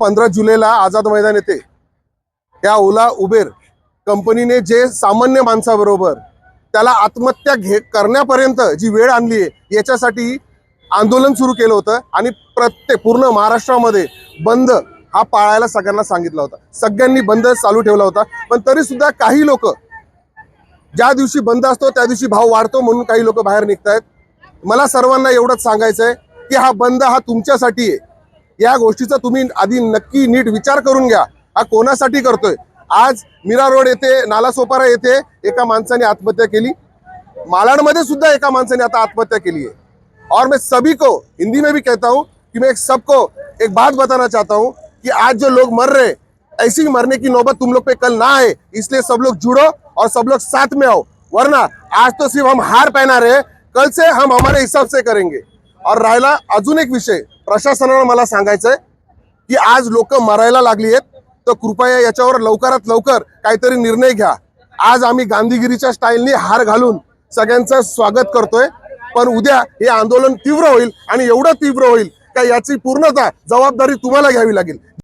पंधरा जुलैला आझाद मैदान येते. या ओला उबेर कंपनीने जे सामान्य माणसाबरोबर त्याला आत्महत्या घे करण्यापर्यंत जी वेळ आणली आहे याच्यासाठी आंदोलन सुरू केलं होतं आणि प्रत्येक पूर्ण महाराष्ट्रामध्ये बंद हा पाळायला सगळ्यांना सांगितला होता. सगळ्यांनी बंद चालू ठेवला होता. पण तरी सुद्धा काही लोक ज्या दिवशी बंद असतो त्या दिवशी भाव वाढतो म्हणून काही लोक बाहेर निघतायत. मला सर्वांना एवढंच सांगायचं आहे की हा बंद हा तुमच्यासाठी आहे. या गोष्टीचा तुम्ही आधी नक्की नीट विचार करून घ्या. हा कोणासाठी करतोय? आज मीरा रोड येथे नालासोपारा येथे एका माणसाने आत्महत्या केली. मालाडमध्ये सुद्धा एका माणसाने आता आत्महत्या केली है और मैं सभी को हिंदी में भी कहता हूँ कि मैं एक सबको एक बात बताना चाहता हूँ कि आज जो लोग मर रहे ऐसी मरने की नौबत तुम लोग पे कल ना आए इसलिए सब लोग जुड़ो और सब लोग साथ में आओ। वरना आज तो सिर्फ हम हार पहना रहे कल से हम हमारे हिसाब से करेंगे। और राहिला अजून एक विषय प्रशासनानं मला सांगायचंय की आज लोक मरायला लागली आहेत तर कृपया याच्यावर लवकरात लवकर काहीतरी निर्णय घ्या. आज आम्ही गांधीगिरीच्या स्टाईलनी हार घालून सगळ्यांचं स्वागत करतोय पण उद्या हे आंदोलन तीव्र होईल आणि एवढं तीव्र होईल का याची पूर्णतः जबाबदारी तुम्हाला घ्यावी लागेल.